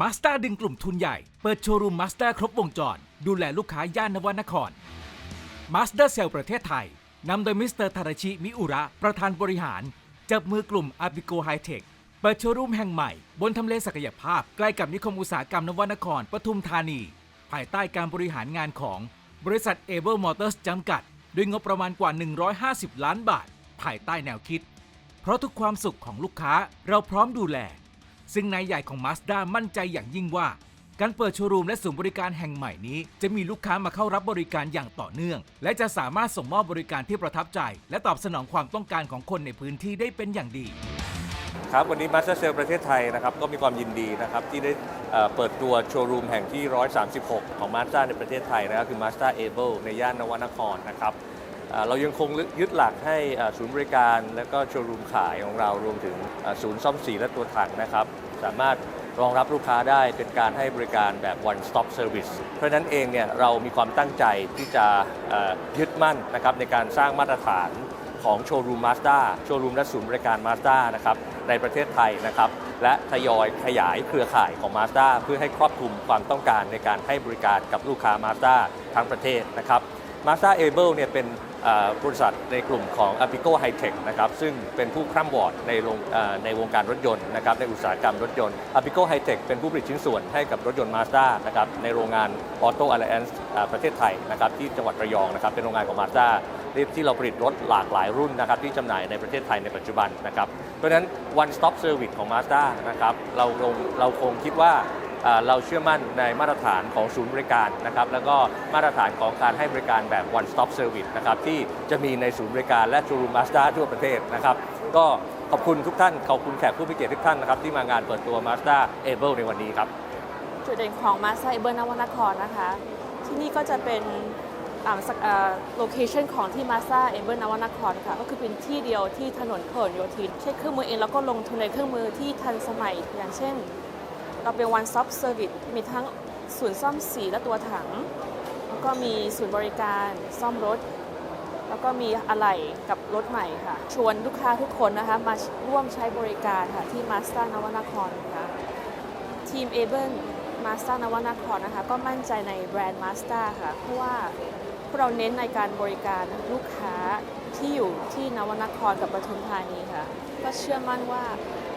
มาส d ต r ดึงกลุ่มทุนใหญ่ เปิดโชว์รูมมาส d ต r ครบวงจร ดูแลลูกค้าย่านนวนครมาส d ต r เซลประเทศไทย นำโดยมิสเตอร์ทาราชิ มิอุระ ประธานบริหาร จับมือกลุ่มอา p ิโกไฮเทค เปิดโชว์รูมแห่งใหม่ บนทำเลศักยภาพ ใกล้กับนิคมอุตสาหกรรมนวนคร ปทุมธานี ภายใต้การบริหารงานของบริษัท a b l e Motors จำกัด ด้วยงบประมาณกว่า 150 ล้านบาท ภายใต้แนวคิด เพราะทุกความสุขของลูกค้าเราพร้อมดูแล ซึ่งนายใหญ่ของ Mazda มั่นใจอย่างยิ่งว่า การเปิดโชว์รูมและศูนย์บริการแห่งใหม่นี้ จะมีลูกค้ามาเข้ารับบริการอย่างต่อเนื่อง และจะสามารถส่งมอบบริการที่ประทับใจ และตอบสนองความต้องการของคนในพื้นที่ได้เป็นอย่างดี ครับวันนี้ Master Sale ประเทศไทยนะครับก็มีความยินดีนะครับที่ได้เอ่อเปิดตัวโชว์รูมแห่งที่ 136 ของ Mazda ในประเทศไทยนะครับคือ Mazda Able ในย่านนวนครนะครับ เรายังคงยึดหลักให้ศูนย์บริการและก็โชว์รูมขายของเรารวมถึงศูนย์ซ่อมสีและตัวถังนะครับ สามารถรองรับลูกค้าได้เป็นการให้บริการแบบ one stop service เพราะนั้นเองเนี่ยเรามีความตั้งใจที่จะยึดมั่นนะครับในการสร้างมาตรฐานของโชว์รูมมาสด้าโชว์รูมและศูนย์บริการมาสด้านะครับในประเทศไทยนะครับ และทยอยขยายเครือข่ายของมาสด้าเพื่อให้ครอบคลุมความต้องการในการให้บริการกับลูกค้ามาสด้าทั้งประเทศนะครับ มาสด้าเอเบิลเนี่ยเป็นบริษัทในกลุ่มของ a p i c o High Tech นะครับซึ่งเป็นผู้คร่ำวอร์ดในในวงการรถยนต์นะครับในอุตสาหกรรมรถยนต์ a p i c o High Tech เป็นผู้ผลิตชิ้นส่วนให้กับรถยนต์มาสด้านะครับในโรงงาน Auto Alliance ประเทศไทยนะครับที่จังหวัดระยองนะครับเป็นโรงงานของมาสด้าที่เราผลิตรถหลากหลายรุ่นนะครับที่จำหน่ายในประเทศไทยในปัจจุบันนะครับเพราะฉะนั้น one stop service ของ Mazda นะครับเราคงเราคงคิดว่า เราเชื่อมั่นในมาตรฐานของศูนย์บริการนะครับแล้วก็มาตรฐานของการให้บริการแบบ one stop service นะครับที่จะมีในศูนย์บริการและโชว์รูม Mazda ทั่วประเทศนะครับก็ขอบคุณทุกท่าน ขอบคุณแขกผู้มีเกียรติทุกท่านนะครับที่มางานเปิดตัว Mazda Able ในวันนี้ครับ จุดเด่นของมาสไซเบอร์นวนครนะคะ ที่นี่ก็จะเป็นโลเคชันของที่มาซาเอเบอร์นวนครค่ะ ก็คือเป็นที่เดียวที่ถนนเพหลโยธิน ใช้เครื่องมือเองแล้วก็ลงทุนในเครื่องมือที่ทันสมัย อย่างเช่น เราเป็น one stop service มีทั้งศูนย์ซ่อมสีและตัวถัง แล้วก็มีศูนย์บริการซ่อมรถ แล้วก็มีอะไหล่กับรถใหม่ค่ะ ชวนลูกค้าทุกคนนะคะ มาร่วมใช้บริการค่ะที่มาสเต a นวนครค่ะทีมเอเบิลมาสเต a นวนครนะคะ ก็มั่นใจในแบรนด์มาสเต a ค่ะ เพราะว่าพวกเราเน้นในการบริการลูกค้า ที่อยู่ที่นวนครกับปทุมธานีค่ะ ก็เชื่อมั่นว่า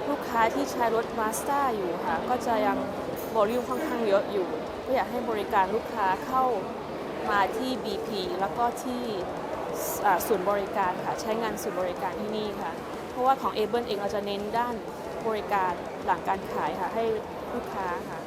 ลูกค้าที่ใช้รถมาส t าอยู่ค่ะ ก็จะยังบริวค่อนข้างเยอะอยู่ก็อยากให้บริการลูกค้าเข้ามาที่ BP แล้วก็ที่ศูนย์บริการค่ะ ใช้งานศูนย์บริการที่นี่ค่ะ เพราะว่าของ a อเบิลเองเราจะเน้นด้านบริการหลังการขายค่ะ ให้ลูกค้าค่ะ